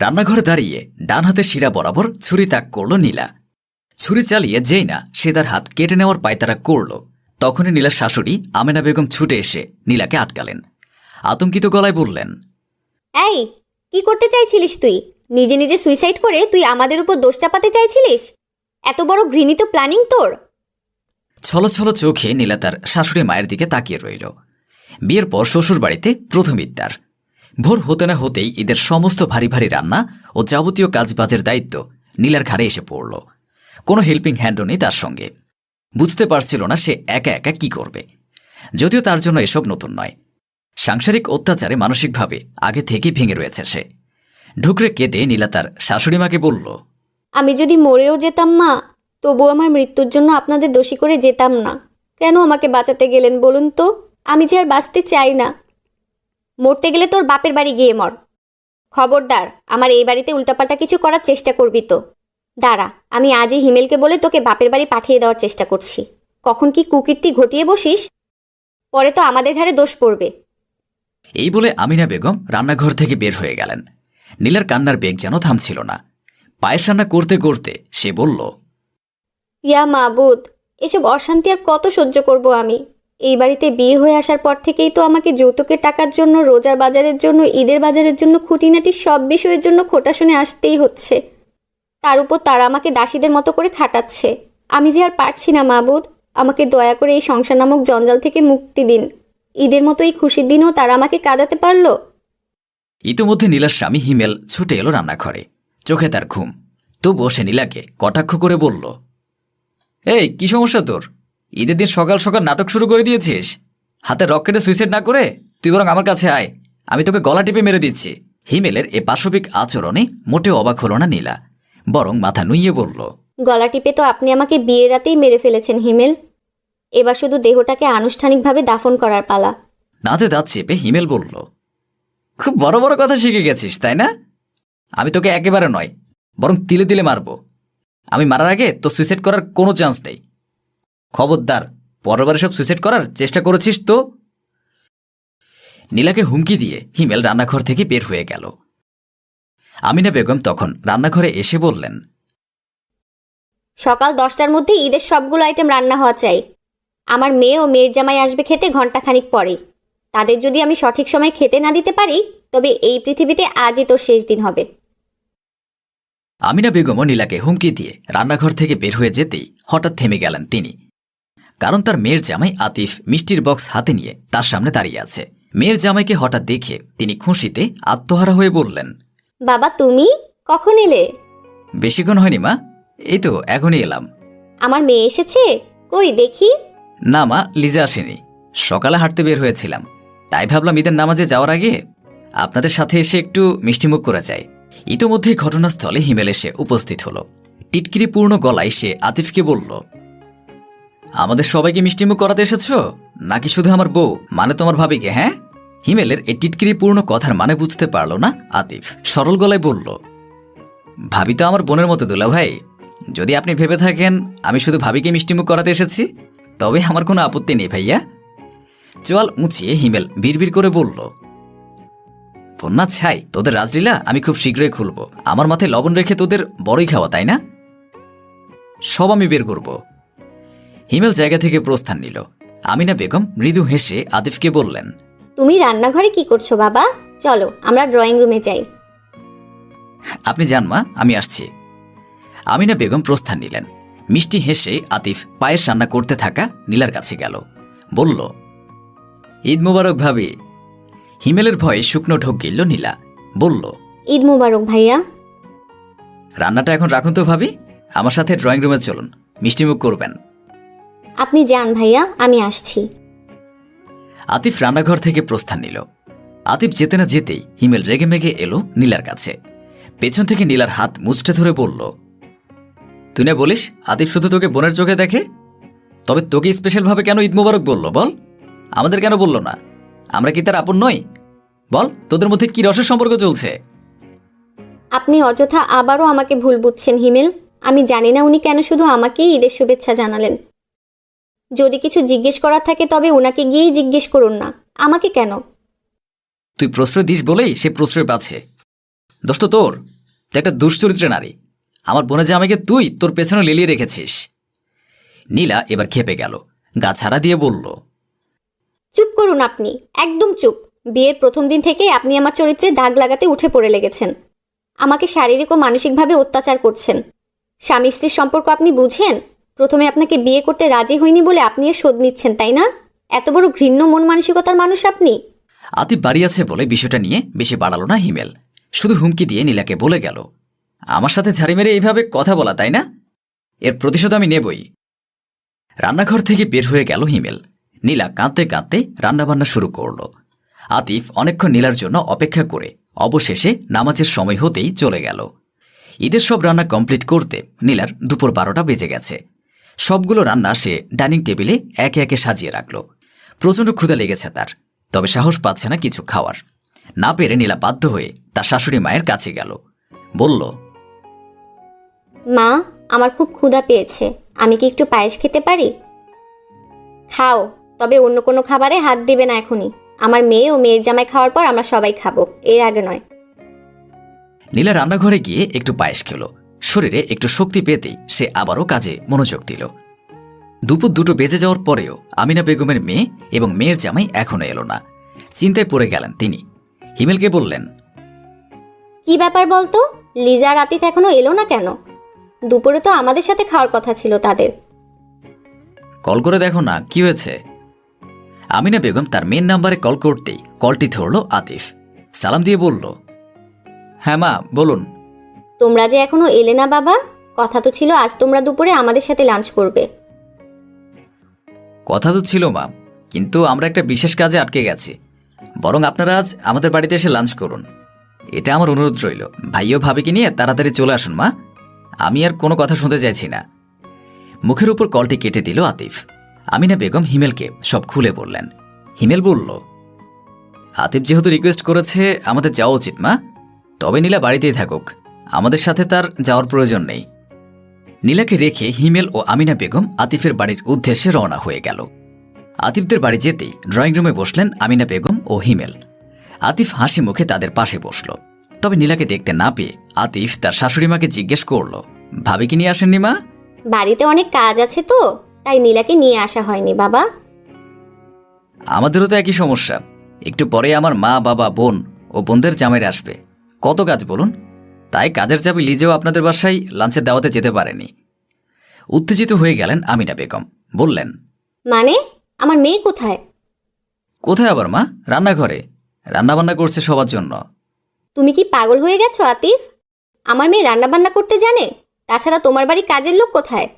রান্নাঘরে দাঁড়িয়ে ডান হাতে শিরা বরাবর ছুরি তাক করল নীলা। ছুরি চালিয়ে যেই না সে তার হাত কেটে নেওয়ার পায়তারা করল। তখনই নীলার শাশুড়ি আমেনা বেগম ছুটে এসে নীলাকে আটকালেন। আতঙ্কিত গলায় বললেন এই কি করতে চাইছিলিস তুই? নিজে নিজে সুইসাইড করে তুই আমাদের উপর দোষ চাপাতে চাইছিলিস? এত বড় ঘৃণিত প্ল্যানিং তোর? ছলো ছলো চোখে নীলা তার শাশুড়ি মায়ের দিকে তাকিয়ে রইল। বিয়ের পর শ্বশুর বাড়িতে প্রথম ঈদদার ভোর হতে না হতেই এদের সমস্ত ভারী ভারী রান্না ও যাবতীয় কাজবাজের দায়িত্ব নীলার ঘাড়ে এসে পড়ল। কোনো হেল্পিং হ্যান্ডও নেই তার সঙ্গে। বুঝতে পারছিল না সে একা একা কি করবে। যদিও তার জন্য এসব নতুন নয়। সাংসারিক অত্যাচারে মানসিকভাবে আগে থেকেই ভেঙে রয়েছে সে। ঢুকরে কেঁদে নীলা তার শাশুড়ি মাকে বলল, আমি যদি মরেও যেতাম মা, তবু আমার মৃত্যুর জন্য আপনাদের দোষী করে যেতাম না। কেন আমাকে বাঁচাতে গেলেন বলুন তো? আমি যে আর বাঁচতে চাই না। মরতে গেলে তোর বাপের বাড়ি গিয়ে মর। খবরদার আমার এই বাড়িতে উল্টাপাল্টা কিছু করার চেষ্টা করবি তো। দাঁড়া আমি আজই হিমেলকে বলে তোকে বাপের বাড়ি পাঠিয়ে দেওয়ার চেষ্টা করছি। কখন কি কুকীর্তি ঘটিয়ে বসিস? পরে তো আমাদের ঘাড়ে দোষ পড়বে। এই বলে আমিনা বেগম রান্নাঘর থেকে বের হয়ে গেলেন। নীলার কান্নার বেগ যেন থামছিল না। পায়েস রান্না করতে করতে সে বলল ইয়া মাবুদ এসব অশান্তি আর কত সহ্য করব আমি? এই বাড়িতে বিয়ে হয়ে আসার পর থেকেই তো আমাকে যৌতুকের টাকার জন্য, রোজার বাজারের জন্য, ঈদের বাজারের জন্য, খুঁটিনাটি সব বিষয়ের জন্য খোটা শুনে আসতেই হচ্ছে। তার উপর তারা আমাকে দাসীদের মতো করে খাটাচ্ছে। আমি যে আর পারছি না, মাবুদ। আমাকে দয়া করে এই সংসার নামক জঞ্জাল থেকে মুক্তি দিন। ঈদের মতো এই খুশির দিনও তারা আমাকে কাঁদাতে পারল? ইতোমধ্যে নীলার স্বামী হিমেল ছুটে এলো রান্নাঘরে। চোখে তার ঘুম। তবুও সে নীলাকে কটাক্ষ করে বলল, এই, কি সমস্যা তোর? ঈদের দিন সকাল সকাল নাটক শুরু করে দিয়েছিস। হাতে রকেটে সুইসাইড না করে তুই বরং আমার কাছে আয়। আমি তোকে গলা টিপে মেরে দিচ্ছি। হিমেলের এ পাশবিক আচরণে মোটেও অবাক হলো না নীলা বরং মাথা নুইয়ে বলল গলা টিপে তো আপনি আমাকে বিয়ের রাতেই মেরে ফেলেছেন হিমেল। এবার শুধু দেহটাকে আনুষ্ঠানিকভাবে দাফন করার পালা। দাঁতে দাঁত চেপে হিমেল বলল খুব বড় বড় কথা শিখে গেছিস তাই না? আমি তোকে একেবারে নয় বরং তিলে তিলে মারব। আমি মারার আগে তো সুইসাইড করার কোনো চান্স নেই। খবরদার পরেরবারে সব সুইসাইড করার চেষ্টা করেছিস তো? নীলাকে হুমকি দিয়ে হিমেল রান্নাঘর থেকে বের হয়ে গেল। আমিনা বেগম তখন রান্নাঘরে এসে বললেন সকাল দশটার মধ্যে ঈদের সবগুলো আইটেম রান্না হওয়া চাই। আমার মেয়ে ও মেয়ের জামাই আসবে খেতে ঘন্টাখানিক পরে। তাদের যদি আমি সঠিক সময় খেতে না দিতে পারি তবে এই পৃথিবীতে আজই তোর শেষ দিন হবে। আমিনা বেগমও নীলাকে হুমকি দিয়ে রান্নাঘর থেকে বের হয়ে যেতেই হঠাৎ থেমে গেলেন তিনি। কারণ তার মেয়ের জামাই আতিফ মিষ্টির বক্স হাতে নিয়ে তার সামনে দাঁড়িয়ে আছে। মেয়ের জামাইকে হঠাৎ দেখে তিনি খুশিতে আত্মহারা হয়ে বললেন বাবা তুমি? কখন এলে? বেশিক্ষণ হয়নি মা এই তো এখনই এলাম। আমার মেয়ে এসেছে? কই দেখি। না মা লিজা আসেনি। সকালে হাঁটতে বের হয়েছিলাম। তাই ভাবলাম ঈদের নামাজে যাওয়ার আগে আপনাদের সাথে এসে একটু মিষ্টিমুখ করে যায়। ইতোমধ্যে ঘটনাস্থলে হিমেল এসে উপস্থিত হলো। টিটকিরিপূর্ণ গলায় সে আতিফকে বলল আমাদের সবাইকে মিষ্টিমুখ করাতে এসেছ? নাকি শুধু আমার বউ? মানে তোমার ভাবিকে হ্যাঁ? হিমেলের এই টিটকিরিপূর্ণ কথার মানে বুঝতে পারল না আতিফ। সরল গলায় বলল, ভাবি তো আমার বোনের মতো দুলা ভাই। যদি আপনি ভেবে থাকেন, আমি শুধু ভাবিকে মিষ্টিমুখ করাতে এসেছি। তবে আমার কোনো আপত্তি নেই ভাইয়া। চোয়াল উঁচিয়ে হিমেল বিড়বিড় করে বলল, বন্যা ছাই, তোদের রাজলীলা আমি খুব শীঘ্রই খুলব। আমার মাথায় লবণ রেখে তোদের বড়ই খাওয়া, তাই না? সব আমি বের করব। হিমেল জায়গা থেকে প্রস্থান নিল। আমিনা বেগম মৃদু হেসে আতিফকে বললেন তুমি রান্নাঘরে কি করছ বাবা? চলো আমরা ড্রয়িং রুমে যাই। আপনি যান মা আমি আসছি। আমিনা বেগম প্রস্থান নিলেন। মিষ্টি হেসে আতিফ পায়ের রান্না করতে থাকা নীলার কাছে গেল। বলল ঈদ মুবারক ভাবি। হিমেলের ভয়ে শুকনো ঢোক গিলল নীলা। বলল ঈদ মুবারক ভাইয়া। রান্নাটা এখন রাখুন তো ভাবি। আমার সাথে ড্রয়িং রুমে চলুন। মিষ্টিমুখ করবেন। আপনি যান ভাইয়া আমি আসছি। আতিফ রান্নাঘর থেকে প্রস্থান নিল। আতিফ যেতে না যেতেই হিমেল রেগে মেগে এলো নীলার কাছে। পেছন থেকে নীলার হাত মুচড়ে ধরে বলল তুই না বলিস আতিফ শুধু তোকে বোনের চোখে দেখে? তবে তোকে স্পেশালভাবে কেন ঈদ মোবারক বলল বল? আমাদের কেন বলল না? আমরা কি তার আপন নই? বল তোদের মধ্যে কি রসের সম্পর্ক চলছে? আপনি অযথা আবারও আমাকে ভুল বুঝছেন হিমেল। আমি জানি না উনি কেন শুধু আমাকেই ঈদের শুভেচ্ছা জানালেন। যদি কিছু জিজ্ঞেস করার থাকে তবে ওনাকে গিয়েই জিজ্ঞেস করুন না। আমাকে কেন? তুই প্রশ্রয় দিস বলেই সে প্রশ্রয় পাচ্ছে। দোষ তো তোর তুই একটা দুশ্চরিত্রে নারী। আমার বোনে যে আমাকে তুই তোর পেছনে লেলিয়ে রেখেছিস। নীলা এবার খেপে গেল গা ছাড়া দিয়ে বলল চুপ করুন আপনি একদম চুপ। বিয়ের প্রথম দিন থেকেই আপনি আমার চরিত্রে দাগ লাগাতে উঠে পড়ে লেগেছেন। আমাকে শারীরিক ও মানসিকভাবে অত্যাচার করছেন। স্বামী স্ত্রীর সম্পর্ক আপনি বুঝেন? প্রথমে আপনাকে বিয়ে করতে রাজি হয়নি বলে আপনি এর শোধ নিচ্ছেন, তাই না? এত বড় ঘৃণ্য মন মানসিকতার মানুষ আপনি। আতিফ বাড়ি আছে বলে বিষয়টা নিয়ে বেশি বাড়ালো না হিমেল। শুধু হুমকি দিয়ে নীলাকে বলে গেল, আমার সাথে ঝাড়ি মেরে এইভাবে কথা বলা, তাই না? এর প্রতিশোধ আমি নেবই। রান্নাঘর থেকে বের হয়ে গেল হিমেল। নীলা কাঁদতে কাঁদতে রান্নাবান্না শুরু করল। আতিফ অনেকক্ষণ নীলার জন্য অপেক্ষা করে অবশেষে নামাজের সময় হতেই চলে গেল। ঈদের সব রান্না কমপ্লিট করতে নীলার দুপুর বারোটা বেজে গেছে। সবগুলো রান্না সে ডাইনিং টেবিলে একে একে সাজিয়ে রাখল। প্রচণ্ড ক্ষুধা লেগেছে তার তবে সাহস পাচ্ছে না কিছু খাওয়ার। না পেরে নীলা বাধ্য হয়ে তার শাশুড়ি মায়ের কাছে গেল। বলল মা আমার খুব ক্ষুধা পেয়েছে। আমি কি একটু পায়েস খেতে পারি? খাও তবে অন্য কোনো খাবারে হাত দেবে না এখনই। আমার মেয়ে ও মেয়ের জামাই খাওয়ার পর আমরা সবাই খাব। এর আগে নয়। নীলা রান্নাঘরে গিয়ে একটু পায়েস খেল। শরীরে একটু শক্তি পেতেই সে আবারও কাজে মনোযোগ দিল। দুপুর দুটো বেজে যাওয়ার পরেও আমিনা বেগমের মেয়ে এবং মেয়ের জামাই এখনও এলো না। চিন্তায় পড়ে গেলেন তিনি। হিমেলকে বললেন কি ব্যাপার বলতো? লিজা আতিফ এখনও এলো না কেন? দুপুরে তো আমাদের সাথে খাওয়ার কথা ছিল তাদের। কল করে দেখো না কি হয়েছে? আমিনা বেগম তার মেন নাম্বারে কল করতেই কলটি ধরল আতিফ। সালাম দিয়ে বলল হ্যাঁ মা বলুন। তোমরা যে এখনও এলে না বাবা? কথা তো ছিল আজ তোমরা দুপুরে আমাদের সাথে লাঞ্চ করবে। কথা তো ছিল মা কিন্তু আমরা একটা বিশেষ কাজে আটকে গেছি। বরং আপনারা আজ আমাদের বাড়িতে এসে লাঞ্চ করুন। এটা আমার অনুরোধ রইল। ভাইও ভাবিকে নিয়ে তাড়াতাড়ি চলে আসুন, মা। আমি আর কোনো কথা শুনতে চাইছি না। মুখের উপর কলটি কেটে দিল আতিফ। আমিনা বেগম হিমেলকে সব খুলে বললেন। হিমেল বলল, আতিফ যেহেতু রিকোয়েস্ট করেছে, আমাদের যাওয়া উচিত, মা। তবে নীলা বাড়িতেই থাকুক। আমাদের সাথে তার যাওয়ার প্রয়োজন নেই। নীলাকে রেখে হিমেল ও আমিনা বেগম আতিফের বাড়ির উদ্দেশ্যে রওনা হয়ে গেল। আতিফদের বাড়ি যেতেই ড্রয়িং রুমে বসলেন আমিনা বেগম ও হিমেল। আতিফ হাসি মুখে তাদের পাশে বসল। তবে নীলাকে দেখতে না পেয়ে আতিফ তার শাশুড়িমাকে জিজ্ঞেস করল ভাবি কি নিয়ে আসেননি মা? বাড়িতে অনেক কাজ আছে তো তাই নীলাকে নিয়ে আসা হয়নি বাবা। আমাদেরও তো একই সমস্যা। একটু পরে আমার মা বাবা বোন ও বোনদের জামাইরা আসবে। কত কাজ বলুন? তাই কাজের চাপে লিজেও আপনাদের বাসায় লাঞ্চের দাওয়াতে যেতে পারেনি। উত্তেজিত হয়ে গেলেন আমিনা বেগম। বললেন মানে? আমার মেয়ে কোথায়? কোথায় আবার মা? রান্নাঘরে। রান্নাবান্না করছে সবার জন্য। তুমি কি পাগল হয়ে গেছো আতিফ? আমার মেয়ে রান্নাবান্না করতে জানে? তাছাড়া তোমার বাড়ি কাজের লোক কোথায়?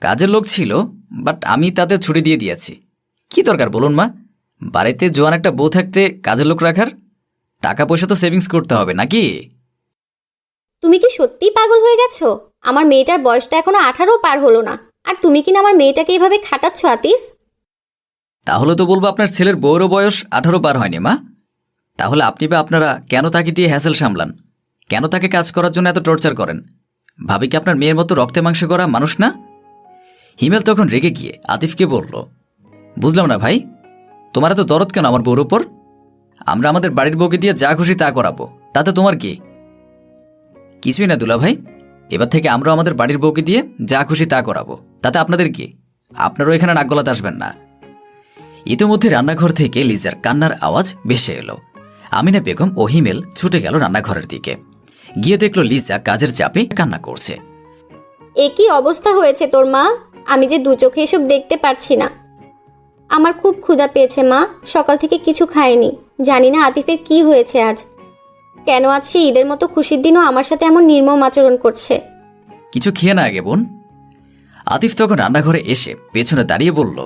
কাজের লোক ছিল বাট আমি তাদের ছুটি দিয়ে দিয়েছি। কি দরকার বলুন মা? বাড়িতে জোয়ান একটা বউ থাকতে কাজের লোক রাখার টাকা পয়সা তো সেভিংস করতে হবে নাকি? তুমি কি সত্যিই পাগল হয়ে গেছো? আমার মেয়েটার বয়স তো এখনও আঠারো পার হলো না। আর তুমি কি না আমার মেয়েটাকে এভাবে খাটাচ্ছ আতিফ? তাহলে তো বলব আপনার ছেলের বউরও বয়স আঠারো পার হয়নি মা। তাহলে আপনি বা আপনারা কেন তাকে দিয়ে হ্যাসেল সামলান? কেন তাকে কাজ করার জন্য এত টর্চার করেন? ভাবি কি আপনার মেয়ের মতো রক্তে মাংস করা মানুষ না? হিমেল তখন রেগে গিয়ে আতিফকে বলল বুঝলাম না ভাই তোমার এত দরদ কেন আমার বউর উপর? আমরা আমাদের বাড়ির বউকে দিয়ে যা খুশি তা করাবো। তাতে তোমার কি? কিছুই না দুলা ভাই। এবার থেকে আমরা আমাদের বাড়ির বউকে দিয়ে যা খুশি তা করাবো। তাতে আপনাদের কি? আপনারও এখানে নাক গলাতে আসবেন না। ইতিমধ্যে রান্নাঘর থেকে লিজার কান্নার আওয়াজ ভেসে এলো। আমিনা বেগম ও হিমেল ছুটে গেল রান্নাঘরের দিকে। গিয়ে দেখল লিজা কাজের চাপে কান্না করছে। এ কি অবস্থা হয়েছে তোর মা? আমি যে দু চোখে এসব দেখতে পারছি না। আমার খুব ক্ষুধা পেয়েছে মা। সকাল থেকে কিছু খায়নি জানি না আতিফের কি হয়েছে আজ। কেন আজ সে ঈদের মতো খুশির দিনও আমার সাথে এমন নির্মম আচরণ করছে? কিছু খেয়ে না আগে বোন। আতিফ তখন রান্নাঘরে এসে পেছনে দাঁড়িয়ে বলল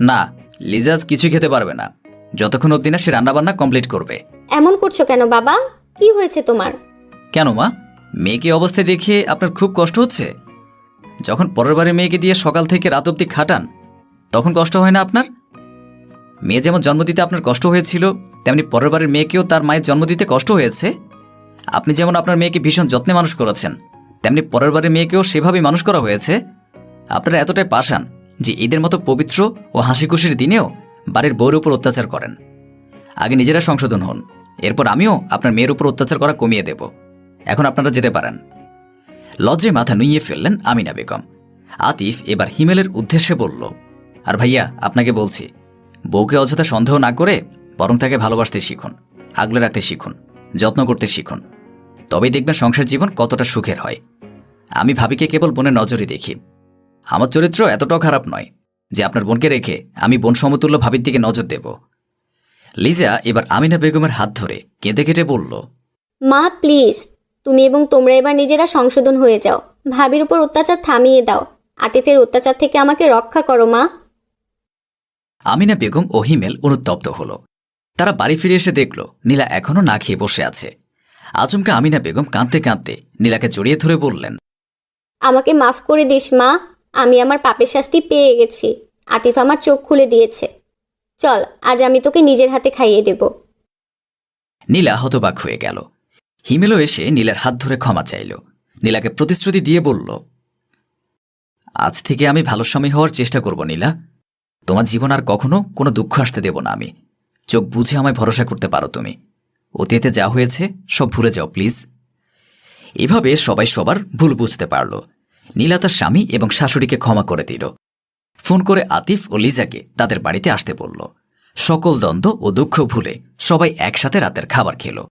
না লিজাজ কিছু খেতে পারবে না। যতক্ষণ অব্দি না সে রান্নাবান্না কমপ্লিট করবে। এমন করছ কেন বাবা? কি হয়েছে তোমার? কেন মা? মেয়েকে অবস্থায় দেখে আপনার খুব কষ্ট হচ্ছে? যখন পরের বারে মেয়েকে দিয়ে সকাল থেকে রাত অবধি খাটান তখন কষ্ট হয় না আপনার? মেয়ে যেমন জন্ম দিতে আপনার কষ্ট হয়েছিল, তেমনি পরের বারের মেয়েকেও তার মায়ের জন্ম দিতে কষ্ট হয়েছে। আপনি যেমন আপনার মেয়েকে ভীষণ যত্নে মানুষ করেছেন তেমনি পরের বারের মেয়েকেও সেভাবেই মানুষ করা হয়েছে। আপনারা এতটাই পাশান যে ঈদের মতো পবিত্র ও হাসি খুশির দিনেও বাড়ির বউর উপর অত্যাচার করেন। আগে নিজেরা সংশোধন হন, এরপর আমিও আপনার মেয়ের উপর অত্যাচার করা কমিয়ে দেব। এখন আপনারা যেতে পারেন। লজ্জে মাথা নুইয়ে ফেললেন আমিনা বেগম। আতিফ এবার হিমেলের উদ্দেশ্যে বলল আর ভাইয়া, আপনাকে বলছি, বউকে অযথা সন্দেহ না করে বরং তাকে ভালোবাসতে শিখুন, আগলে রাখতে শিখুন, যত্ন করতে শিখুন। তবেই দেখবেন সংসার জীবন কতটা সুখের হয়। আমি ভাবিকে কেবল বোনের নজরে দেখি। আমার চরিত্র এতটাও খারাপ নয় যে আপনার বোনকে রেখে আমি বোন সমতুল্য ভাবির দিকে নজর দেব। লিজা এবার আমিনা বেগমের হাত ধরে কেঁদে কেটে বলল, মা, প্লিজ, তুমি এবং তোমরা এবার নিজেরা সংশোধন হয়ে যাও। ভাবির উপর অত্যাচার থামিয়ে দাও। আতিফের অত্যাচার থেকে আমাকে রক্ষা করো, মা। আমিনা বেগম ও হিমেল অনুতপ্ত হল। তারা বাড়ি ফিরে এসে দেখল নীলা এখনও না খেয়ে বসে আছে। আচমকা আমিনা বেগম কাঁদতে কাঁদতে নীলাকে জড়িয়ে ধরে বললেন আমাকে মাফ করে দিস মা। আমি আমার পাপের শাস্তি পেয়ে গেছি। আতিফ আমার চোখ খুলে দিয়েছে। চল আজ আমি তোকে নিজের হাতে খাইয়ে দেব। নীলা হতবাক হয়ে গেল। হিমেলও এসে নীলার হাত ধরে ক্ষমা চাইল। নীলাকে প্রতিশ্রুতি দিয়ে বলল আজ থেকে আমি ভালো স্বামী হওয়ার চেষ্টা করব নীলা। তোমার জীবন আর কখনো কোনো দুঃখ আসতে দেব না আমি। চোখ বুঝে আমায় ভরসা করতে পারো তুমি। অতীতে যা হয়েছে, সব ভুলে যাও, প্লিজ। এভাবে সবাই সবার ভুল বুঝতে পারল। নীলা তার স্বামী এবং শাশুড়িকে ক্ষমা করে দিল। ফোন করে আতিফ ও লিজাকে তাদের বাড়িতে আসতে বলল। সকল দ্বন্দ্ব ও দুঃখ ভুলে সবাই একসাথে রাতের খাবার খেল।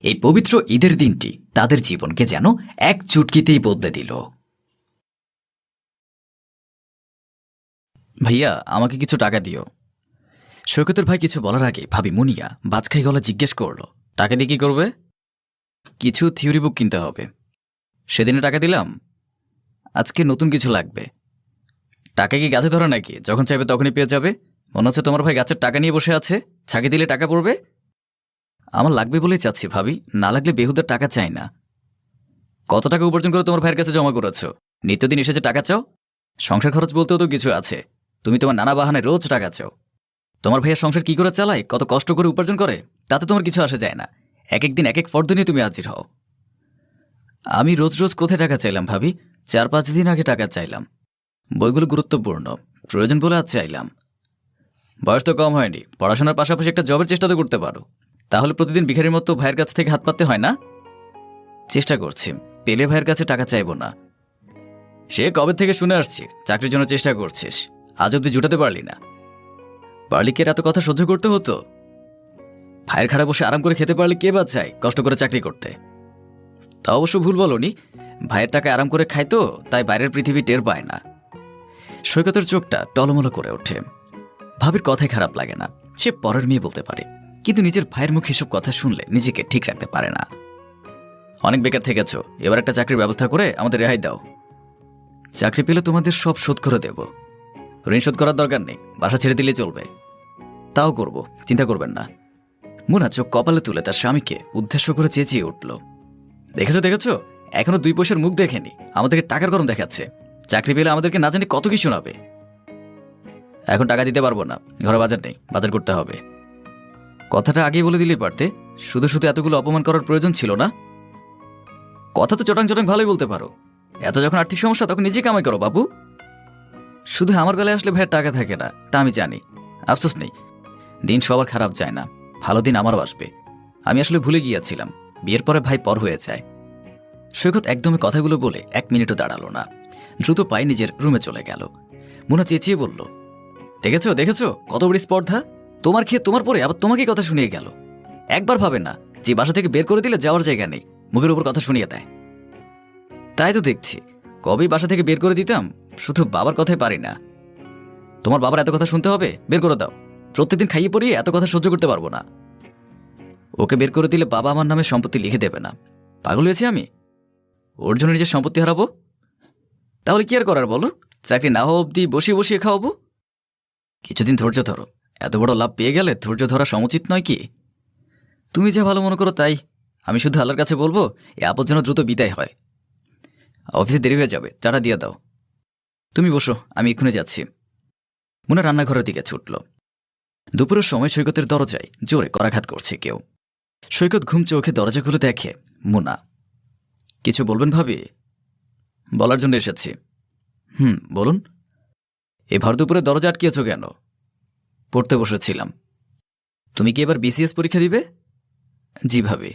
এই পবিত্র ঈদের দিনটি তাদের জীবনকে যেন এক চুটকিতেই বদলে দিল। ভাইয়া, আমাকে কিছু টাকা দিও। সৈকতের ভাই কিছু বলার আগে ভাবি মুনিয়া বাজখাই গলা জিজ্ঞেস করল, টাকা দিয়ে কি করবে? কিছু থিওরি বুক কিনতে হবে। সেদিনে টাকা দিলাম। আজকে নতুন কিছু লাগবে। টাকা কি গাছে ধরা নাকি? যখন চাইবে তখনই পেয়ে যাবে। মনে হচ্ছে তোমার ভাই গাছের টাকা নিয়ে বসে আছে। ছাকে দিলে টাকা পড়বে? আমার লাগবে বলেই চাচ্ছি ভাবি। না লাগলে বেহুদের টাকা চাই না। কত টাকা উপার্জন করে তোমার ভাইয়ের কাছে জমা করেছ? নিত্যদিন এসে যে টাকা চাও? সংসার খরচ বলতেও তো কিছু আছে। তুমি তোমার নানা বাহানে রোজ টাকা চাও তোমার ভাইয়ের সংসার কি করে চালায়, কত কষ্ট করে উপার্জন করে, তাতে তোমার কিছু আসে যায় না। এক এক দিন, এক এক ফর্দ নিয়ে তুমি হাজির হও। আমি রোজ রোজ কোথায় টাকা চাইলাম ভাবি? চার পাঁচ দিন আগে টাকা চাইলাম। বইগুলো গুরুত্বপূর্ণ, প্রয়োজন বলে আজ চাইলাম। বয়স তো কম হয়নি, পড়াশোনার পাশাপাশি একটা জবের চেষ্টা তো করতে পারো। তাহলে প্রতিদিন ভিখারির মতো ভাইয়ের কাছ থেকে হাত পাততে হয় না? চেষ্টা করছি, পেলে ভাইয়ের কাছে টাকা চাইব না। সে কবে থেকে শুনে আসছি, চাকরির জন্য চেষ্টা করছিস। আজ অব্দি জুটাতে পারলি না। পারলি কি এর এত কথা সহ্য করতে হতো। ভাইয়ের খাড়া বসে আরাম করে খেতে পারলে কে বা চাই কষ্ট করে চাকরি করতে। তা অবশ্য ভুল বলনি। ভাইয়ের টাকা আরাম করে খায় তো, তাই বাইরের পৃথিবী টের পায় না। সৈকতের চোখটা টলমলো করে ওঠে। ভাবির কথাই খারাপ লাগে না। সে পরের মেয়ে বলতে পারে। কিন্তু নিজের ভাইয়ের মুখে এসব কথা শুনলে নিজেকে ঠিক রাখতে পারে না। অনেক বেকার থেকেছ। এবার একটা চাকরির ব্যবস্থা করে আমাদের রেহাই দাও। চাকরি পেলে তোমাদের সব শোধ করে দেব। ঋণ শোধ করার দরকার নেই, বাসা ছেড়ে দিলে চলবে। তাও করব, চিন্তা করবেন না। মুনা চোখ কপালে তুলে তার স্বামীকে উদ্দেশ্য করে চেঁচিয়ে উঠল। দেখেছ দেখেছ? এখনও দুই পয়সার মুখ দেখেনি, আমাদেরকে টাকার গরম দেখাচ্ছে। চাকরি পেলে আমাদেরকে না জানি কত কি শোনাবে। এখন টাকা দিতে পারব না, ঘরে বাজার নেই, বাজার করতে হবে। কথাটা আগেই বলে দিলেই পারতে, শুধু শুধু এতগুলো অপমান করার প্রয়োজন ছিল না? কথা তো চটাং চটাং ভালোই বলতে পারো। এত যখন আর্থিক সমস্যা, তখন নিজে কামাই করো বাবু শুধু আমার বেলায় আসলে ভাইয়ের টাকা থাকে না, তা আমি জানি। আফসোস নেই। দিন সবার খারাপ যায় না। ভালো দিন আমারও আসবে। আমি আসলে ভুলে গিয়েছিলাম। বিয়ের পরে ভাই পর হয়ে যায়। সৈকত একদমই কথাগুলো বলে এক মিনিটও দাঁড়াল না। দ্রুত পায়ে নিজের রুমে চলে গেল। মুনা চেঁচিয়ে বলল, দেখেছ দেখেছ? কত বড় স্পর্ধা? তোমার খেয়ে তোমার পরে আবার তোমাকে কথা শুনিয়ে গেল। একবার ভাবে না, যে বাসা থেকে বের করে দিলে যাওয়ার জায়গা নেই। মুখের উপর কথা শুনিয়ে দেয়। তাই তো দেখছি। কবেই বাসা থেকে বের করে দিতাম শুধু বাবার কথাই পারি না। তোমার বাবার এত কথা শুনতে হবে? বের করে দাও। প্রত্যেকদিন খাইয়ে পড়িয়ে এত কথা সহ্য করতে পারব না। ওকে বের করে দিলে বাবা আমার নামে সম্পত্তি লিখে দেবে না। পাগল হয়েছি আমি? ওর জন্য নিজের সম্পত্তি হারাবো? তাহলে কি আর করার বলো? চাকরি না হওয়া অবধি বসিয়ে বসিয়ে খাওয়াবো? কিছুদিন ধৈর্য ধরো। এত বড় লাভ পেয়ে গেলে ধৈর্য ধরা সমুচিত নয় কি? তুমি যা ভালো মনে করো তাই। আমি শুধু আল্লাহর কাছে বলব এ আপদ যেন দ্রুত বিদায় হয়। অফিসে দেরি হয়ে যাবে। চাটা দিয়ে দাও। তুমি বসো, আমি এক্ষুনি যাচ্ছি। মুনা রান্নাঘরের দিকে ছুটল। দুপুরের সময় সৈকতের দরজায় জোরে করাঘাত করছে কেউ। সৈকত ঘুম চোখে দরজা খুলে দেখে মুনা। কিছু বলবেন ভাবি? বলার জন্য এসেছি। হুম, বলুন। এ ভর দুপুরে দরজা আটকিয়েছ কেন? পড়তে বসেছিলাম। তুমি কি এবার বিসিএস পরীক্ষা দিবে? জি ভাবি।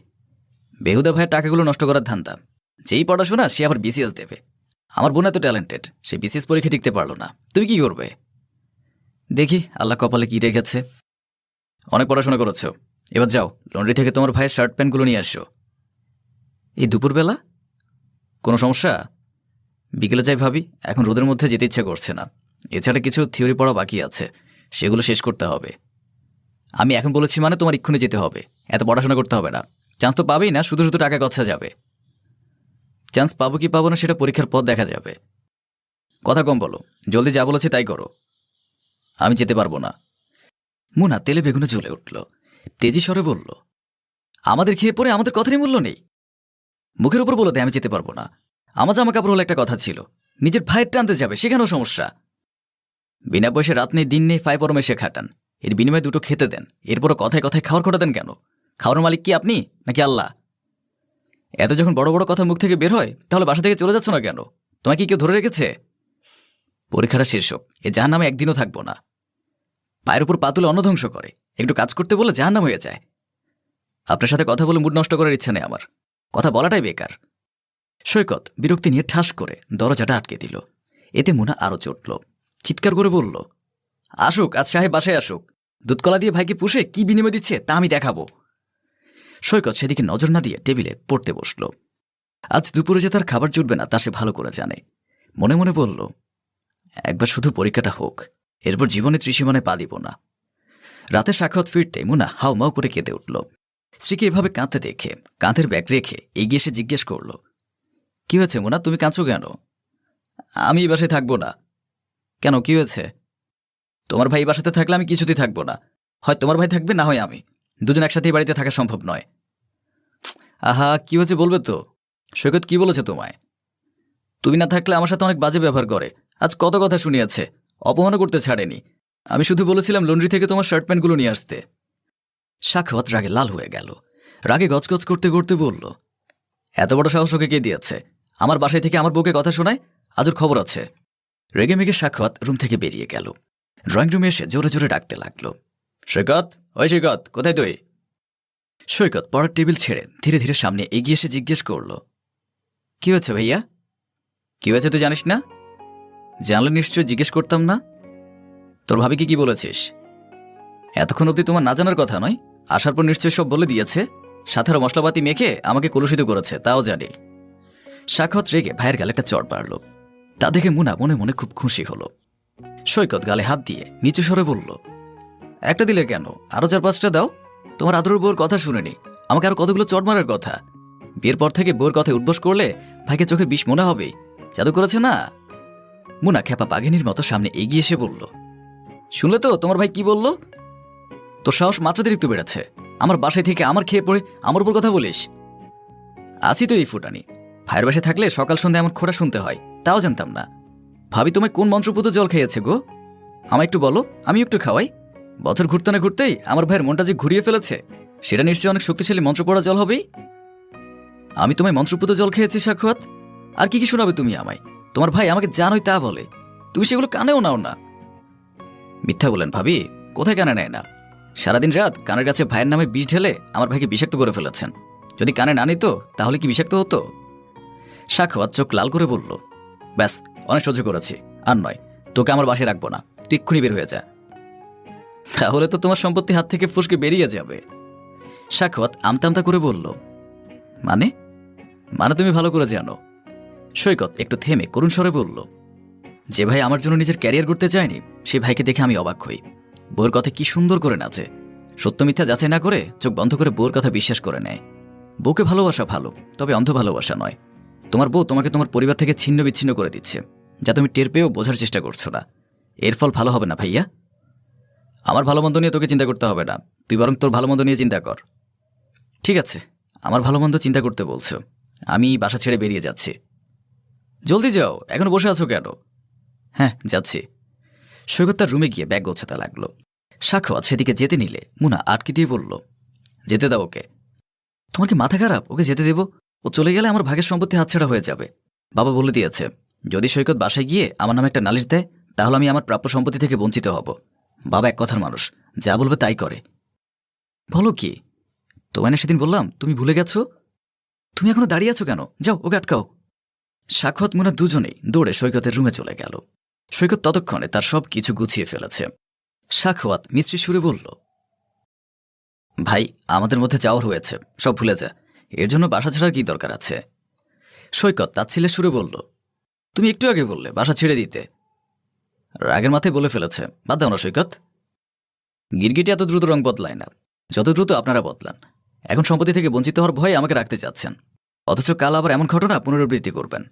বেহুদা ভাইয়ের টাকাগুলো নষ্ট করার ধান্দা। যেই পড়াশোনা, সে আবার বিসিএস দেবে। আমার বোন এত ট্যালেন্টেড সে বিসিএস পরীক্ষা টিকতে পারল না। তুমি কি করবে? দেখি, আল্লাহ কপালে কি রেখেছে। অনেক পড়াশোনা করেছ। এবার যাও লন্ড্রি থেকে তোমার ভাইয়ের শার্ট প্যান্টগুলো নিয়ে আসো। এই দুপুরবেলা? কোনো সমস্যা? বিকেলে যাই ভাবি, এখন রোদের মধ্যে যেতে ইচ্ছা করছে না। এছাড়া কিছু থিওরি পড়া বাকি আছে, সেগুলো শেষ করতে হবে। আমি এখন বলেছি মানে তোমার ইক্ষুনি যেতে হবে। এত পড়াশোনা করতে হবে না। চান্স তো পাবেই না, শুধু শুধু টাকা গচ্ছা যাবে। চান্স পাবো কি পাবো না সেটা পরীক্ষার পর দেখা যাবে। কথা কম বলো, জলদি যা বলেছি তাই করো। আমি যেতে পারব না। মুনা তেলে বেগুনে জ্বলে উঠল। তেজি স্বরে বলল, আমাদের খেয়ে পরে আমাদের কথারই মূল্য নেই। মুখের উপর বলতে আমি যেতে পারব না। আমার জামা কাপড় হলে একটা কথা ছিল, নিজের ভাইয়ের টানতে যাবে, সেখানেও সমস্যা। বিনা পয়সা রাত নেই, দিন নেই, ফাই পরমে সে খাটান। এর বিনিময়ে দুটো খেতে দেন। এরপরও কথায় কথায় খাওয়ার খোটা দেন কেন? খাওয়ার মালিক কি আপনি? নাকি আল্লাহ? এত যখন বড় বড় কথা মুখ থেকে বের হয়, তাহলে বাসা থেকে চলে যাচ্ছ না কেন? তোমাকে কেউ ধরে রেখেছে? পরীক্ষাটা শেষ হোক, এ জাহান নামে একদিনও থাকব না। পায়ের উপর পা তুলে অন্ন ধ্বংস করে। একটু কাজ করতে বলে জাহান নাম হয়ে যায়। আপনার সাথে কথা বলে মুড নষ্ট করার ইচ্ছা নেই আমার। কথা বলাটাই বেকার। সৈকত বিরক্তি নিয়ে ঠাস করে দরজাটা আটকে দিল। এতে মুনা আরও চটল। চিৎকার করে বলল, আসুক, আজ সাহেব বাসায় আসুক। দুধকলা দিয়ে ভাইকে পুষে কি বিনিময় দিচ্ছে তা আমি দেখাবো। সৈকত সেদিকে নজর না দিয়ে টেবিলে পড়তে বসল। আজ দুপুরে যে তার খাবার জুটবে না, তা সে ভালো করে জানে। মনে মনে বলল, একবার শুধু পরীক্ষাটা হোক, এরপর জীবনে ত্রিসীমানে পা দিব না। রাতে সাক্ষাৎ ফিরতে মুনা হাউ মাউ করে কেঁদে উঠল। স্ত্রীকে এভাবে কাঁদতে দেখে, কাঁধের ব্যাগ রেখে এগিয়ে এসে জিজ্ঞেস করল, কি হয়েছে মোনা, তুমি কাঁচো কেন? আমি এই বাসায় থাকব না। কেন, কি হয়েছে? তোমার ভাই এই বাসাতে থাকলে আমি কিছুতেই থাকব না। হয় তোমার ভাই থাকবে, না হয় আমি। দুজন একসাথেই বাড়িতে থাকা সম্ভব নয়। আহা, কি হয়েছে বলবে তো? সৈকত কি বলেছে তোমায়? তুমি না থাকলে আমার সাথে অনেক বাজে ব্যবহার করে। আজ কত কথা শুনিয়েছে। অপমানও করতে ছাড়েনি। আমি শুধু বলেছিলাম লন্ড্রি থেকে তোমার শার্ট প্যান্টগুলো নিয়ে আসতে। সাক্ষাৎ রাগে লাল হয়ে গেল। রাগে গজগজ করতে করতে বলল, এত বড় সাহস ওকে কে দিয়েছে? আমার বাসায় থেকে আমার বউকে কথা শোনায়? আজর খবর আছে। রেগে মেগে সাক্ষাৎ রুম থেকে বেরিয়ে গেল। ড্রয়িং রুমে এসে জোরে জোরে ডাকতে লাগল। সৈকত? ওই সৈকত, কোথায় তুই? সৈকত পড়ার টেবিল ছেড়ে ধীরে ধীরে সামনে এগিয়ে এসে জিজ্ঞেস করল, কি হয়েছে ভাইয়া? কি হয়েছে তুই জানিস না? জানলে নিশ্চয় জিজ্ঞেস করতাম না। তোর ভাবিকে কি বলেছিস? এতক্ষণ অবধি তোমার না জানার কথা নয়। আসার পর নিশ্চয় সব বলে দিয়েছে। সাথে আরও মশলাপাতি মেখে আমাকে কলুষিত করেছে, তাও জানি। সাক্ষত রেগে ভাইয়ের গালে একটা চড় বাড়ল। তা দেখে মুনা মনে মনে খুব খুশি হলো। সৈকত গালে হাত দিয়ে নিচু স্বরে বলল একটা দিলে কেন? আরও চার পাঁচটা দাও। তোমার আদরের বউর কথা শুনেনি। আমাকে আরও কতগুলো চট মারার কথা। বিয়ের পর থেকে বউর কথায় উদ্বোস করলে ভাইকে চোখে বিষ মনে হবে। জাদু করেছে না? মুনা খেপা বাঘিনীর মতো সামনে এগিয়ে এসে বলল, শুনলে তো তোমার ভাই কি বলল? তোর সাহস মাত্রাতিরিক্ত বেড়েছে। আমার বাসায় থেকে আমার খেয়ে পড়ে আমার উপর কথা বলিস। আছি তো এই ফুটানি। ভাইয়ের বাসায় থাকলে সকাল সন্ধ্যা আমার খোঁড়া শুনতে হয়। তাও জানতাম না। ভাবি, তোমায় কোন মন্ত্রপুত জল খেয়েছে গো? আমায় একটু বলো আমি একটু খাওয়াই। বছর ঘুরতে না ঘুরতেই আমার ভাইয়ের মনটা যে ঘুরিয়ে ফেলেছে, সেটা নিশ্চয়ই অনেক শক্তিশালী মন্ত্র পড়া জল হবেই। আমি তোমায় মন্ত্রপুত জল খেয়েছি, সাক্ষাৎ। আর কি কি শোনাবে তুমি আমায়? তোমার ভাই আমাকে জানোই তা বলে। তুমি সেগুলো কানেও নাও না। মিথ্যা বলেন ভাবি, কোথায় কানে নেয় না? সারাদিন রাত কানের কাছে ভাইয়ের নামে বিষ ঢেলে আমার ভাইকে বিষাক্ত করে ফেলেছেন। যদি কানে না নিত, তাহলে কি বিষাক্ত হতো? সাক্ষাৎ চোখ লাল করে বলল, ব্যাস, অনেক সহ্য করেছি। আর নয়, তোকে আমার বাসে রাখব না। তুই এক্ষুনি বের হয়ে যা। তাহলে তো তোমার সম্পত্তি হাত থেকে ফুসকে বেরিয়ে যাবে। সাক্ষাৎ আমতা আমতা করে বলল মানে? মানে তুমি ভালো করে জানো। সৈকত একটু থেমে করুণ স্বরে বলল, যে ভাই আমার জন্য নিজের ক্যারিয়ার করতে চায়নি, সে ভাইকে দেখে আমি অবাক হই। বউর কথা কি সুন্দর করে নাচে। সত্য মিথ্যা যাচাই না করে চোখ বন্ধ করে বউর কথা বিশ্বাস করে নেয়। বউকে ভালোবাসা ভালো, তবে অন্ধ ভালোবাসা নয়। তোমার বউ তোমাকে তোমার পরিবার থেকে ছিন্ন বিচ্ছিন্ন করে দিচ্ছে, যা তুমি টের পেয়েও বোঝার চেষ্টা করছ না। এর ফল ভালো হবে না ভাইয়া? আমার ভালো মন্দ নিয়ে তোকে চিন্তা করতে হবে না। তুই বরং তোর ভালো মন্দ নিয়ে চিন্তা কর। ঠিক আছে, আমার ভালো মন্দ চিন্তা করতে বলছো। আমি বাসা ছেড়ে বেরিয়ে যাচ্ছি। জলদি যাও, এখন বসে আছো কেন? হ্যাঁ যাচ্ছি। সৈকত তার রুমে গিয়ে ব্যাগ গোছাতে লাগল। সাক্ষাৎ সেদিকে যেতে নিলে মুনা আটকে দিয়ে বলল, যেতে দাও ওকে। তোমার কি মাথা খারাপ? ওকে যেতে দেব? ও চলে গেলে আমার ভাগের সম্পত্তি হাতছাড়া হয়ে যাবে। বাবা বলে দিয়েছে, যদি সৈকত বাসায় গিয়ে আমার নামে একটা নালিশ দেয়, তাহলে আমি আমার প্রাপ্য সম্পত্তি থেকে বঞ্চিত হব। বাবা এক কথার মানুষ। যা বলবে তাই করে। বলো কি? তোমায় না সেদিন বললাম, তুমি ভুলে গেছো? তুমি এখনও দাঁড়িয়ে আছো কেন? যাও, ওকে আটকাও। সাক্ষাৎ মুনা দুজনেই দৌড়ে সৈকতের রুমে চলে গেল। সৈকত ততক্ষণে তার সব কিছু গুছিয়ে ফেলেছে। সাক্ষাৎ মিস্ত্রি সুরে বলল, ভাই, আমাদের মধ্যে যাওয়ার হয়েছে, সব ভুলে যা। এর জন্য বাসা ছাড়ার কি দরকার আছে? সৈকত তার ছেলে সুরে বলল, তুমি একটু আগে বললে বাসা ছেড়ে দিতে। রাগের মাথায় বলে ফেলেছে। বাদ দাও না, সৈকত। গিরগিটি এত দ্রুত রং বদলায় না। যত দ্রুত আপনারা বদলান। এখন সম্পত্তি থেকে বঞ্চিত হওয়ার ভয়ে আমাকে রাখতে চাচ্ছেন অথচ কাল আবার এমন ঘটনা পুনরাবৃত্তি করবেন।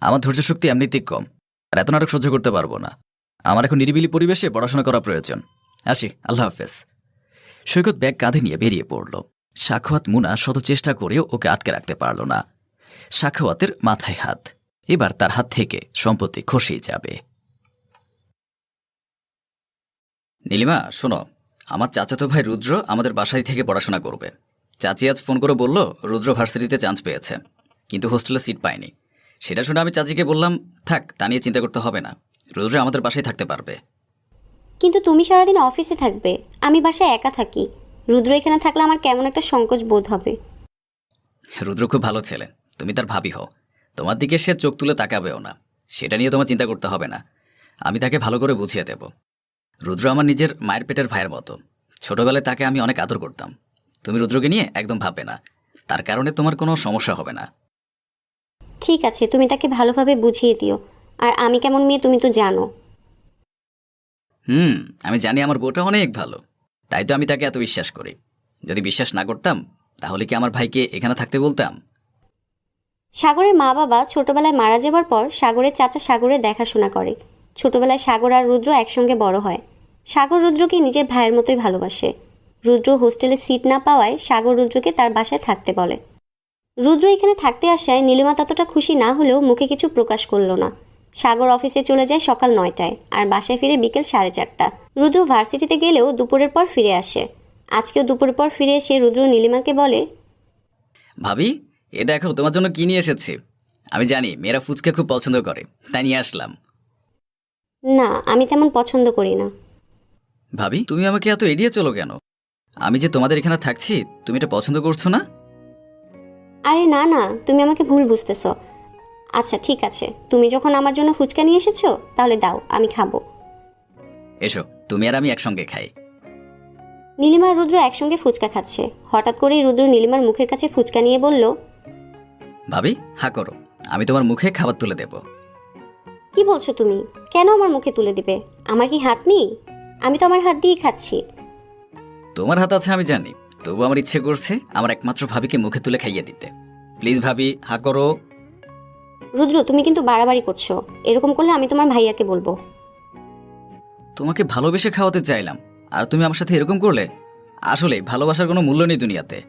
আমার ধৈর্য শক্তি এমনিতেই কম। আর এত নাটক সহ্য করতে পারব না। আমার এখন নিরিবিলি পরিবেশে পড়াশোনা করা প্রয়োজন। আসি, আল্লাহ হাফেজ। সৈকত ব্যাগ কাঁধে নিয়ে বেরিয়ে পড়ল। সাক্ষাৎ মুনা শত চেষ্টা করেও ওকে আটকে রাখতে পারল না। সাক্ষাতের মাথায় হাত। এবার তার হাত থেকে সম্পত্তি খসেই যাবে। নীলিমা শোনো আমার চাচাতো ভাই রুদ্র আমাদের বাসায় থেকে পড়াশোনা করবে। চাচি আজ ফোন করে বলল রুদ্র ভার্সিটিতে চান্স পেয়েছে কিন্তু হোস্টেলে সিট পায়নি। সেটা শুনে আমি চাচিকে বললাম থাক তা নিয়ে চিন্তা করতে হবে না রুদ্র আমাদের বাসায় থাকতে পারবে। কিন্তু তুমি সারাদিন অফিসে থাকবে আমি বাসায় একা থাকি রুদ্র এখানে থাকলে আমার কেমন একটা সংকোচ বোধ হবে? রুদ্র খুব ভালো ছেলে তুমি তার ভাবি হও তোমার দিকে সে চোখ তুলে তাকাবেও না সেটা নিয়ে তোমার চিন্তা করতে হবে না আমি তাকে ভালো করে বুঝিয়ে দেব। রুদ্র আমার নিজের মায়ের পেটের ভাইয়ের মতো। ছোটবেলায় তাকে আমি অনেক আদর করতাম। তুমি রুদ্রকে নিয়ে একদম ভাববে না। তার কারণে তোমার কোনো সমস্যা হবে না। ঠিক আছে তুমি তাকে ভালোভাবে বুঝিয়ে দিও। আর আমি কেমন মেয়ে তুমি তো জানো। হুম আমি জানি আমার বউটা অনেক ভালো। তাই তো আমি তাকে এত বিশ্বাস করি। যদি বিশ্বাস না করতাম তাহলে কি আমার ভাইকে এখানে থাকতে বলতাম? সাগরের মা বাবা ছোটবেলায় মারা যাবার পর সাগরের চাচা সাগরের দেখাশোনা করে। ছোটবেলায় সাগর আর রুদ্র একসঙ্গে বড় হয়। সাগর রুদ্রকে নিজের ভাইয়ের মতোই ভালোবাসে। রুদ্র হোস্টেলে সিট না পাওয়ায় সাগর রুদ্রকে তার বাসায় থাকতে বলে। রুদ্র এখানে থাকতে আসায় নীলিমা ততটা খুশি না হলেও মুখে কিছু প্রকাশ করল না। সাগর অফিসে চলে যায় সকাল নয়টায় আর বাসায় ফিরে বিকেল সাড়ে চারটা। রুদ্র ভার্সিটিতে গেলেও দুপুরের পর ফিরে আসে। আজকেও দুপুরের পর ফিরে এসে রুদ্র নীলিমাকে বলে, ভাবি, এ দেখো তোমার জন্য কি নিয়ে এসেছি। আমি জানি মেয়েরা ফুচকা খুব পছন্দ করে, তাই নিয়ে আসলাম। না আমি তেমন পছন্দ করি না। ভাবি তুমি আমাকে এত এড়িয়ে চলো কেন? আমি যে তোমাদের এখানে থাকছি তুমি এটা পছন্দ করছ না? আরে না না তুমি আমাকে ভুল বুঝতেছ। আচ্ছা ঠিক আছে। তুমি যখন আমার জন্য ফুচকা নিয়ে এসেছ তাহলে দাও আমি খাব। এসো তুমি আর আমি একসঙ্গে খাই। নীলিমা আর রুদ্র একসঙ্গে ফুচকা খাচ্ছে। হঠাৎ করেই রুদ্র নীলিমার মুখের কাছে ফুচকা নিয়ে বলল ভাবি হা করো। আমি তোমার মুখে খাবার তুলে দেব। কি বলছো তুমি? কেন আমার মুখে তুলে দিবে? আমার কি হাত নেই? আমি তো আমার হাত দিয়েই খাচ্ছি। তোমার হাত আছে আমি জানি। তবু আমার ইচ্ছে করছে আমার একমাত্র ভাবিকে মুখে তুলে খাইয়ে দিতে। প্লিজ ভাবি হা করো। রুদ্র তুমি কিন্তু বাড়াবাড়ি করছ। এরকম করলে আমি তোমার ভাইয়াকে বলব। তোমাকে ভালোবেসে খাওয়াতে চাইলাম। আর তুমি আমার সাথে এরকম করলে? আসলে ভালোবাসার কোনো মূল্য নেই দুনিয়াতে।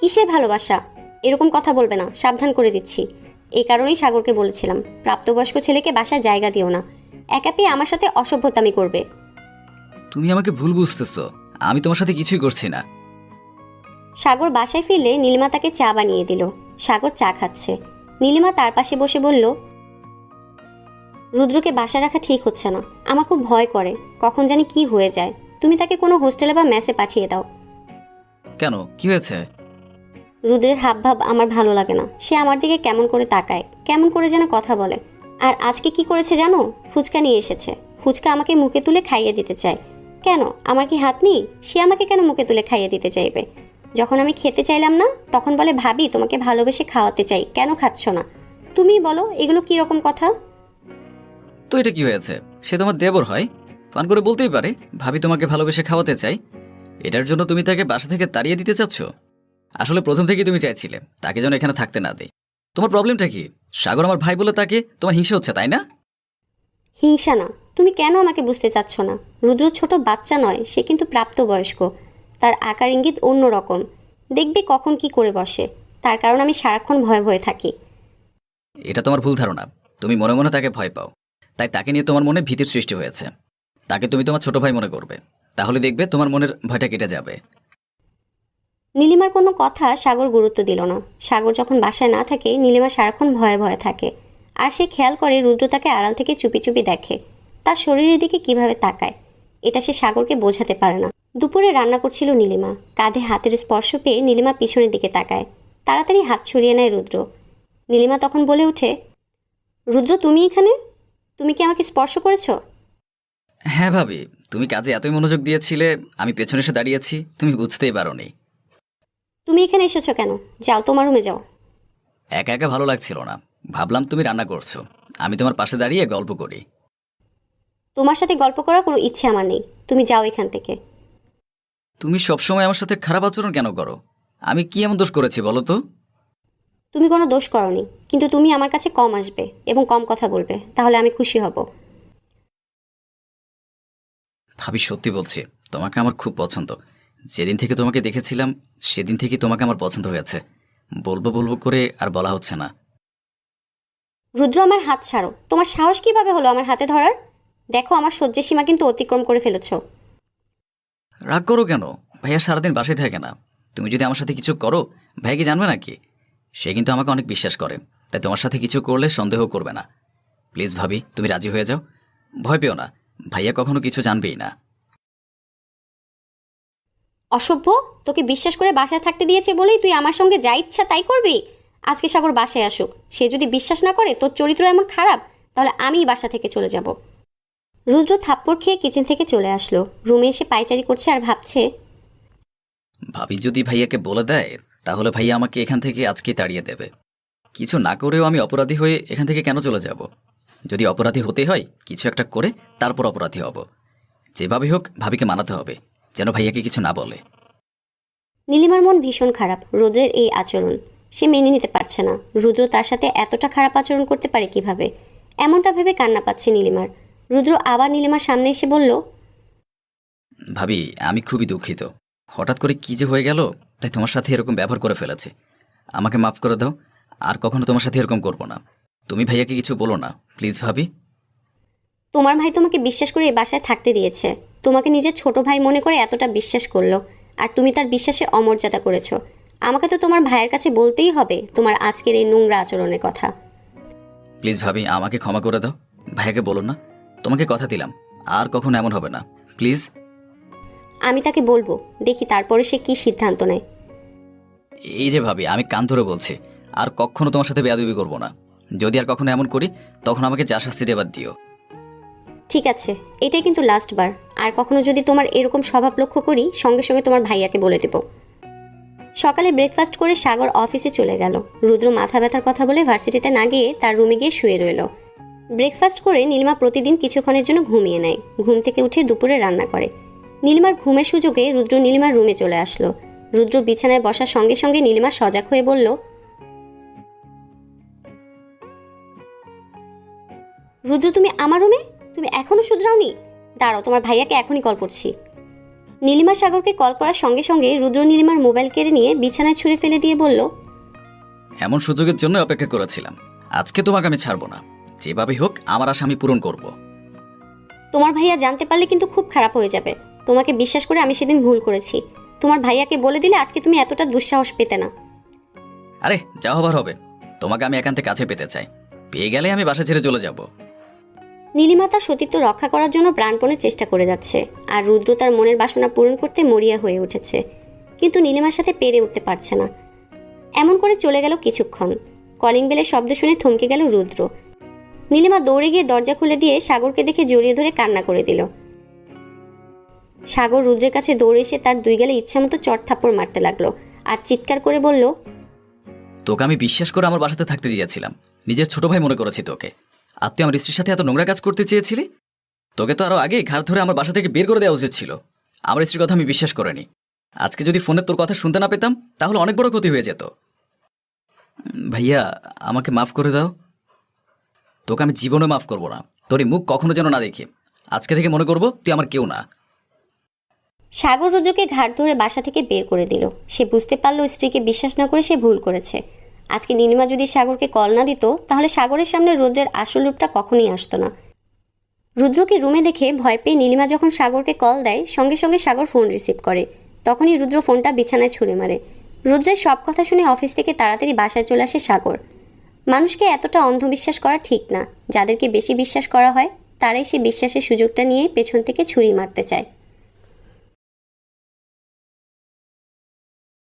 কিসের ভালোবাসা? এরকম কথা বলবে না। সাবধান করে দিচ্ছি। এই কারণেই সাগরকে বলেছিলাম প্রাপ্তবয়স্ক ছেলেকে বাসায় জায়গা দিও না। একা পেয়ে আমার সাথে অসভ্যতামি করবে। তুমি আমাকে ভুল বুঝতেছো। আমি তোমার সাথে কিছুই করছি না। সাগর বাসায় ফিরলে নীলিমা তাকে চা বানিয়ে দিল। সাগর চা খাচ্ছে। নীলিমা তার পাশে বসে বলল রুদ্রকে বাসা রাখা ঠিক হচ্ছে না। আমার খুব ভয় করে। কখন জানি কি হয়ে যায়। তুমি তাকে কোনো হোস্টেলে বা মেসে পাঠিয়ে দাও। কেন? কি হয়েছে? রুদ্রের হাবভাব আমার ভালো লাগে না। সে আমার দিকে কেমন করে তাকায়, কেমন করে যেন কথা বলে। আর আজকে কি করেছে জানো? ফুচকা নিয়ে এসেছে। ফুচকা আমাকে মুখে তুলে খাইয়ে দিতে চায়। কেন? আমার কি হাত নেই? সে আমাকে কেন মুখে তুলে খাইয়ে দিতে চাইবে? যখন আমি খেতে চাইলাম না, তখন বলে, ভাবি, তোমাকে ভালোবেসে খাওয়াতে চাই। কেন খাচ্ছ না? তুমি বলো, এগুলো কি রকম কথা? তো এটা কি হয়েছে? সে তোমার দেবর হয়? পান করে বলতেই পারে, ভাবি তোমাকে ভালোবেসে খাওয়াতে চাই। এটার জন্য তুমি তাকে বাসা থেকে তাড়িয়ে দিতে চাচ্ছ? আসলে প্রথম থেকেই তুমি চাইছিলে তাকে যেন এখানে থাকতে না দেয় তোমার প্রবলেমটা কি? সাগর আমার ভাই বলে তাকে তোমার হিংসা হচ্ছে তাই না? হিংসা না তুমি কেন আমাকে বুঝতে চাচ্ছ না? রুদ্র ছোট বাচ্চা নয় সে কিন্তু প্রাপ্তবয়স্ক। তার আকার ইঙ্গিত অন্য রকম। দেখবে কখন কি করে বসে। তার কারণ আমি সারাক্ষণ ভয়ে ভয়ে থাকি। এটা তোমার ভুল ধারণা। তুমি মনে মনে তাকে ভয় পাও। তাই তাকে নিয়ে তোমার মনে ভীতির সৃষ্টি হয়েছে। তাকে তুমি তোমার ছোট ভাই মনে করবে। তাহলে দেখবে তোমার মনের ভয়টা কেটে যাবে। নীলিমার কোনো কথা সাগর গুরুত্ব দিল না। সাগর যখন বাসায় না থাকে, নীলিমা সারাক্ষণ ভয়ে ভয়ে থাকে। আর সে খেয়াল করে রুদ্র তাকে আড়াল থেকে চুপি চুপি দেখে। তার শরীরের দিকে কীভাবে তাকায়, এটা সে সাগরকে বোঝাতে পারে না। দুপুরে রান্না করছিল নীলিমা। কাঁধে হাতের স্পর্শ পেয়ে নীলিমা পিছনের দিকে তাকায়। তাড়াতাড়ি হাত ছড়িয়ে নেয় রুদ্র। নীলিমা তখন বলে ওঠে, রুদ্র, তুমি এখানে? তুমি কি আমাকে স্পর্শ করেছ? হ্যাঁ ভাবি, তুমি কাজে এতই মনোযোগ দিয়েছিলে, আমি পেছনে এসে দাঁড়িয়েছি তুমি বুঝতেই পারোনি। তুমি এখানে এসেছ কেন? যাও তোমার রুমে যাও। একা একা ভালো লাগছিল না। ভাবলাম তুমি রান্না করছ। আমি তোমার পাশে দাঁড়িয়ে গল্প করি। তোমার সাথে গল্প করার কোনো ইচ্ছে আমার নেই। তুমি যাও এখান থেকে। তুমি সবসময় আমার সাথে খারাপ আচরণ কেন করো? আমি কি এমন দোষ করেছি বলো তো? তুমি কোনো দোষ করনি কিন্তু তুমি আমার কাছে কম আসবে এবং কম কথা বলবে। তাহলে আমি খুশি হব। ভাবি সত্যি বলছি তোমাকে আমার খুব পছন্দ। যেদিন থেকে তোমাকে দেখেছিলাম সেদিন থেকে তোমাকে আমার পছন্দ হয়েছে। বলব বলব করে আর বলা হচ্ছে না। রুদ্র আমার হাত ছাড়ো। তোমার সাহস কীভাবে হলো আমার হাতে ধরার? দেখো আমার সহ্যের সীমা কিন্তু অতিক্রম করে ফেলেছ। রাগ করো কেন? ভাইয়া সারাদিন বাসায় থাকে না। তুমি যদি আমার সাথে কিছু করো ভাইয়া কি জানবে নাকি? সে কিন্তু আমাকে অনেক বিশ্বাস করে। তাই তোমার সাথে কিছু করলে সন্দেহ করবে না। প্লিজ ভাবি তুমি রাজি হয়ে যাও? ভয় পেও না। ভাইয়া কখনো কিছু জানবেই না। অসভ্য? তোকে বিশ্বাস করে বাসায় থাকতে দিয়েছে বলেই তুই আমার সঙ্গে যা ইচ্ছা তাই করবি? আজকে সাগর বাসায় আসুক। সে যদি বিশ্বাস না করে তোর চরিত্র এমন খারাপ, তাহলে আমিই বাসা থেকে চলে যাব। রুদ্র থাপ্পড় খেয়ে কিচেন থেকে চলে আসলো। রুমে এসে পাইচারি করছে আর ভাবছে, ভাবি যদি ভাইয়াকে বলে দেয়, তাহলে ভাইয়া আমাকে এখান থেকে আজকেই তাড়িয়ে দেবে। কিছু না করেও আমি অপরাধী হয়ে এখান থেকে কেন চলে যাব? যদি অপরাধী হতে হয়, কিছু একটা করে তারপর অপরাধী হব। যেভাবে হোক, ভাবিকে মানাতে হবে। যেন ভাইয়াকে কিছু না বলে। নীলিমার মন ভীষণ খারাপ রুদ্রের এই আচরণ। সে মেনে নিতে পারছে না। রুদ্র তার সাথে এতটা খারাপ আচরণ করতে পারে কীভাবে? এমনটা ভেবে কান্না পাচ্ছে নীলিমার। রুদ্র আবার নীলিমার সামনে এসে বলল ভাবি আমি খুবই দুঃখিত। হঠাৎ করে কি যে হয়ে গেল তাই তোমার সাথে এরকম ব্যবহার করে ফেলেছে। আমাকে মাফ করে দাও আর কখনো তোমার সাথে এরকম করব না। তুমি ভাইয়াকে কিছু বলো না প্লিজ ভাবি। তোমার ভাই তোমাকে বিশ্বাস করে এই বাসায় থাকতে দিয়েছে। তোমাকে নিজের ছোট ভাই মনে করে এতটা বিশ্বাস করল আর তুমি তার বিশ্বাসের অমর্যাদা করেছ। আমাকে তো তোমার ভাইয়ের কাছে বলতেই হবে তোমার আজকের এই নোংরা আচরণের কথা। প্লিজ ভাবি আমাকে ক্ষমা করে দাও। ভাইয়াকে বলো না তোমাকে কথা দিলাম আর কখনো এমন হবে না। প্লিজ। আমি তাকে বলব দেখি তারপরে সে কি সিদ্ধান্ত নেয়। এই যে ভাবি আমি কান ধরে বলছি আর কখনো তোমার সাথে বেয়াদবি করব না। যদি আর কখনো এমন করি তখন আমাকে যা শাস্তি দেবার দিও। ঠিক আছে, এটাই কিন্তু লাস্ট বার। আর কখনো যদি তোমার এরকম স্বভাব লক্ষ্য করি, সঙ্গে সঙ্গে তোমার ভাইয়াকে বলে দেব। সকালে ব্রেকফাস্ট করে সাগর অফিসে চলে গেল। রুদ্র মাথা ব্যথার কথা বলে ভার্সিটিতে না গিয়ে তার রুমে গিয়ে শুয়ে রইল। ব্রেকফাস্ট করে নীলিমা প্রতিদিন কিছুক্ষণের জন্য ঘুমিয়ে নেয়। ঘুম থেকে উঠে দুপুরে রান্না করে। নীলিমার ঘুমের সুযোগে রুদ্র নীলিমার রুমে চলে আসলো। রুদ্র বিছানায় বসার সঙ্গে সঙ্গে নীলিমা সজাগ হয়ে বলল, রুদ্র, তুমি আমার রুমে তুমি এখনও শুধরাওনি দাঁড়াও তোমার ভাইয়াকে এখনই কল করছি। নীলিমা সাগরকে কল করার সঙ্গে সঙ্গে রুদ্র নীলিমার মোবাইল কেড়ে নিয়ে বিছানায় ছুঁড়ে ফেলে দিয়ে বলল এমন সুযোগের জন্য অপেক্ষা করেছিলাম। আজকে তোমাকে আমি ছাড়বো না। যেভাবে হোক আমার আশা আমি পূরণ করব। তোমার ভাইয়া জানতে পারলে কিন্তু খুব খারাপ হয়ে যাবে। তোমাকে বিশ্বাস করে আমি সেদিন ভুল করেছি। তোমার ভাইয়াকে বলে দিলে আজকে তুমি এতটা দুঃসাহস পেতে না। আরে যা হবার হবে। তোমাকে আমি একান্তে কাছে পেতে চাই। পেয়ে গেলে আমি বাসা ছেড়ে চলে যাব। নীলিমা তার সতীত্ব রক্ষা করার জন্য প্রাণপণে চেষ্টা করে যাচ্ছে, আর রুদ্র তার মনের বাসনা পূরণ করতে মরিয়া হয়ে উঠেছে। কিন্তু নীলিমার সাথে পেরে উঠতে পারছে না। এমন করে চলে গেল কিছুক্ষণ। কলিং বেলের শব্দ শুনে থমকে গেল রুদ্র। নীলিমা দৌড়ে গিয়ে দরজা খুলে দিয়ে সাগরকে দেখে জড়িয়ে ধরে কান্না করে দিল। সাগর রুদ্রের কাছে দৌড়ে এসে তার দুই গেলে ইচ্ছামতো চট থাপ্পড় মারতে লাগল, আর চিৎকার করে বলল, তোকে আমি বিশ্বাস করে আমার বাসাতে থাকতে দিয়েছিলাম। নিজের ছোট ভাই মনে করেছি তোকে। আর তুই আমার স্ত্রীর সাথে এত নোংরা কাজ করতে চেয়েছিলি? তোকে তো আরও আগেই ঘাড় ধরে আমার বাসা থেকে বের করে দেওয়া উচিত ছিল। আমার স্ত্রীর কথা আমি বিশ্বাস করিনি। আজকে যদি ফোনে তোর কথা শুনতে না পেতাম, তাহলে অনেক বড় ক্ষতি হয়ে যেত। ভাইয়া, আমাকে মাফ করে দাও। তোকে আমি জীবনে মাফ করব না। তোর মুখ কখনো যেন না দেখি। আজকে থেকে মনে করব তুই আমার কেউ না। সাগর রুদ্রকে ঘাট ধরে বাসা থেকে বের করে দিল। সে বুঝতে পারল স্ত্রীকে বিশ্বাস না করে সে ভুল করেছে। আজকে নীলিমা যদি সাগরকে কল না দিত, তাহলে সাগরের সামনে রুদ্রের আসল রূপটা কখনই আসতো না। রুদ্রকে রুমে দেখে ভয় পেয়ে নীলিমা যখন সাগরকে কল দেয়, সঙ্গে সঙ্গে সাগর ফোন রিসিভ করে। তখনই রুদ্র ফোনটা বিছানায় ছুঁড়ে মারে। রুদ্রের সব কথা শুনে অফিস থেকে তাড়াতাড়ি বাসায় চলে আসে সাগর। মানুষকে এতটা অন্ধবিশ্বাস করা ঠিক না। যাদেরকে বেশি বিশ্বাস করা হয়, তারাই সে বিশ্বাসের সুযোগটা নিয়ে পেছন থেকে ছুরি মারতে চায়।